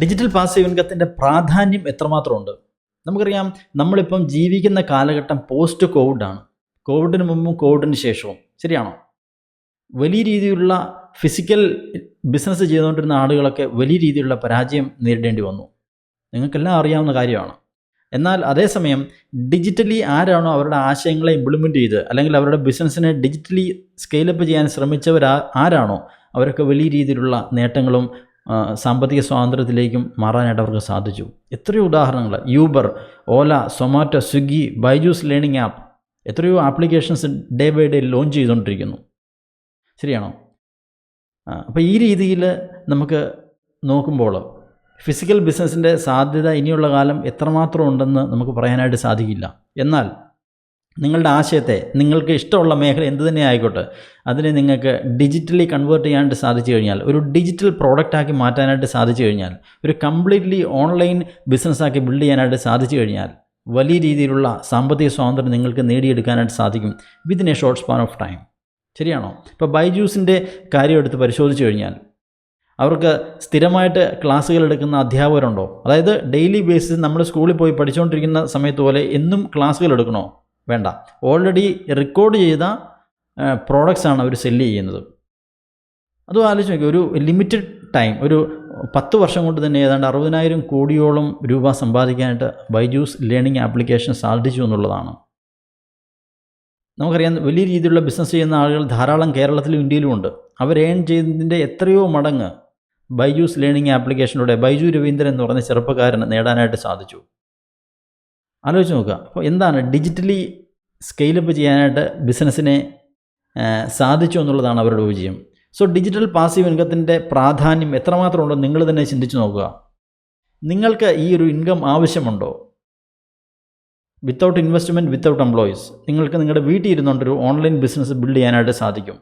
Digital passive ഇൻകത്തിന്റെ പ്രാധാന്യം എത്രമാത്രമുണ്ട്? നമുക്കറിയാം നമ്മളിപ്പം ജീവിക്കുന്ന കാലഘട്ടം പോസ്റ്റ് കോവിഡാണ് കോവിഡിന് മുമ്പും കോവിഡിന് ശേഷവും. ശരിയാണോ? വലിയ രീതിയിലുള്ള ഫിസിക്കൽ ബിസിനസ് ചെയ്തുകൊണ്ടിരുന്ന ആളുകളൊക്കെ വലിയ രീതിയിലുള്ള പരാജയം നേരിടേണ്ടി വന്നു. നിങ്ങൾക്കെല്ലാം അറിയാവുന്ന കാര്യമാണ്. എന്നാൽ അതേസമയം ഡിജിറ്റലി ആരാണോ അവരുടെ ആശയങ്ങളെ ഇംപ്ലിമെന്റ് ചെയ്ത് അല്ലെങ്കിൽ അവരുടെ ബിസിനസ്സിനെ ഡിജിറ്റലി സ്കെയിലപ്പ് ചെയ്യാൻ ശ്രമിച്ചവർ ആരാണോ അവരൊക്കെ വലിയ രീതിയിലുള്ള നേട്ടങ്ങളും സാമ്പത്തിക സ്വാതന്ത്ര്യത്തിലേക്കും മാറാനായിട്ട് അവർക്ക് സാധിച്ചു. എത്രയോ ഉദാഹരണങ്ങൾ. Uber Ola Zomato Swiggy Byju's learning app എത്രയോ applications day by day launch ചെയ്തുകൊണ്ടിരിക്കുന്നു. ശരിയാണോ? അപ്പോൾ ഈ രീതിയിൽ നമുക്ക് നോക്കുമ്പോൾ ഫിസിക്കൽ ബിസിനസ്സിന്റെ സാധ്യത ഇനിയുള്ള കാലം എത്രമാത്രം ഉണ്ടെന്ന് നമുക്ക് പറയാനായിട്ട് സാധിക്കില്ല. എന്നാൽ നിങ്ങളുടെ ആശയത്തെ നിങ്ങൾക്ക് ഇഷ്ടമുള്ള മേഖല എന്ത് തന്നെ ആയിക്കോട്ടെ അതിനെ നിങ്ങൾക്ക് ഡിജിറ്റലി കൺവേർട്ട് ചെയ്യാനായിട്ട് സാധിച്ചു കഴിഞ്ഞാൽ ഒരു ഡിജിറ്റൽ പ്രോഡക്റ്റാക്കി മാറ്റാനായിട്ട് സാധിച്ചു കഴിഞ്ഞാൽ ഒരു കംപ്ലീറ്റ്ലി ഓൺലൈൻ ബിസിനസ്സാക്കി ബിൽഡ് ചെയ്യാനായിട്ട് സാധിച്ചു കഴിഞ്ഞാൽ വലിയ രീതിയിലുള്ള സാമ്പത്തിക സ്വാതന്ത്ര്യം നിങ്ങൾക്ക് നേടിയെടുക്കാനായിട്ട് സാധിക്കും within a short span of time ശരിയാണോ? ഇപ്പോൾ ബൈജൂസിന്റെ കാര്യം എടുത്ത് പരിശോധിച്ചു കഴിഞ്ഞാൽ അവർക്ക് സ്ഥിരമായിട്ട് ക്ലാസ്സുകൾ എടുക്കുന്ന അധ്യാപകരുണ്ടോ? അതായത് ഡെയിലി ബേസിസ് നമ്മൾ സ്കൂളിൽ പോയി പഠിച്ചുകൊണ്ടിരിക്കുന്ന സമയത്ത് പോലെ എന്നും ക്ലാസ്സുകൾ എടുക്കണോ? വേണ്ട. ഓൾറെഡി റെക്കോർഡ് ചെയ്ത പ്രോഡക്റ്റ്സ് ആണ് അവർ സെല്ല് ചെയ്യുന്നത്. അതും ആലോചിച്ച് നോക്കി ഒരു ലിമിറ്റഡ് ടൈം ഒരു പത്ത് വർഷം കൊണ്ട് തന്നെ ഏതാണ്ട് അറുപതിനായിരം കോടിയോളം രൂപ സമ്പാദിക്കാനായിട്ട് ബൈജൂസ് ലേണിംഗ് ആപ്ലിക്കേഷൻ സാധിച്ചു എന്നുള്ളതാണ്. നമുക്കറിയാം വലിയ രീതിയിലുള്ള ബിസിനസ് ചെയ്യുന്ന ആളുകൾ ധാരാളം കേരളത്തിലും ഇന്ത്യയിലും ഉണ്ട്. അവർ ഏൺ ചെയ്തതിന്റെ എത്രയോ മടങ്ങ് ബൈജൂസ് ലേണിംഗ് ആപ്ലിക്കേഷനിലൂടെ ബൈജു രവീന്ദ്രൻ എന്ന് പറഞ്ഞ ചെറുപ്പക്കാരന് നേടാനായിട്ട് സാധിച്ചു. ആലോചിച്ച് നോക്കുക അപ്പോൾ എന്താണ് ഡിജിറ്റലി സ്കെയിലപ്പ് ചെയ്യാനായിട്ട് ബിസിനസ്സിനെ സാധിച്ചു എന്നുള്ളതാണ് അവരുടെ വിജയം. സോ ഡിജിറ്റൽ പാസീവ് ഇൻകത്തിന്റെ പ്രാധാന്യം എത്രമാത്രം ഉണ്ടോ നിങ്ങൾ തന്നെ ചിന്തിച്ചു നോക്കുക. നിങ്ങൾക്ക് ഈ ഒരു ഇൻകം ആവശ്യമുണ്ടോ? Without investment without employees. നിങ്ങൾക്ക് നിങ്ങളുടെ വീട്ടിൽ ഇരുന്നുകൊണ്ടൊരു ഓൺലൈൻ ബിസിനസ് ബിൽഡ് ചെയ്യാനായിട്ട് സാധിക്കും.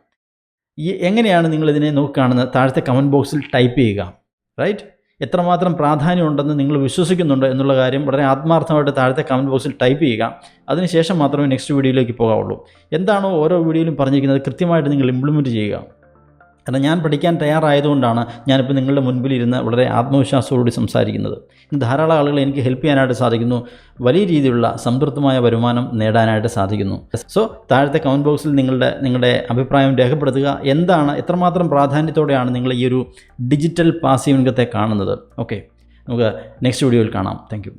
ഈ എങ്ങനെയാണ് നിങ്ങളിതിനെ നോക്കുകയാണെന്ന് താഴത്തെ കമന്റ് ബോക്സിൽ ടൈപ്പ് ചെയ്യുക. റൈറ്റ്? എത്രമാത്രം പ്രാധാന്യമുണ്ടെന്ന് നിങ്ങൾ വിശ്വസിക്കുന്നുണ്ട് എന്നുള്ള കാര്യം വളരെ ആത്മാർത്ഥമായിട്ട് താഴത്തെ കമന്റ് ബോക്സിൽ ടൈപ്പ് ചെയ്യുക. അതിനുശേഷം മാത്രമേ നെക്സ്റ്റ് വീഡിയോയിലേക്ക് പോകാവുള്ളൂ. എന്താണോ ഓരോ വീഡിയോയിലും പറഞ്ഞിരിക്കുന്നത് കൃത്യമായിട്ട് നിങ്ങൾ ഇംപ്ലിമെന്റ് ചെയ്യുക. കാരണം ഞാൻ പഠിക്കാൻ തയ്യാറായതുകൊണ്ടാണ് ഞാനിപ്പോൾ നിങ്ങളുടെ മുൻപിൽ ഇരുന്ന് വളരെ ആത്മവിശ്വാസത്തോടുകൂടി സംസാരിക്കുന്നത്. ഇന്ന് ധാരാളം ആളുകൾ എനിക്ക് ഹെൽപ്പ് ചെയ്യാനായിട്ട് സാധിക്കുന്നു. വലിയ രീതിയിലുള്ള സംതൃപ്തമായ വരുമാനം നേടാനായിട്ട് സാധിക്കുന്നു. സോ താഴത്തെ കമന്റ് ബോക്സിൽ നിങ്ങളുടെ നിങ്ങളുടെ അഭിപ്രായം രേഖപ്പെടുത്തുക. എന്താണ് എത്രമാത്രം പ്രാധാന്യത്തോടെയാണ് നിങ്ങൾ ഈ ഒരു ഡിജിറ്റൽ പാസീവ് ഇൻകത്തെ കാണുന്നത്? ഓക്കെ നമുക്ക് നെക്സ്റ്റ് വീഡിയോയിൽ കാണാം. താങ്ക്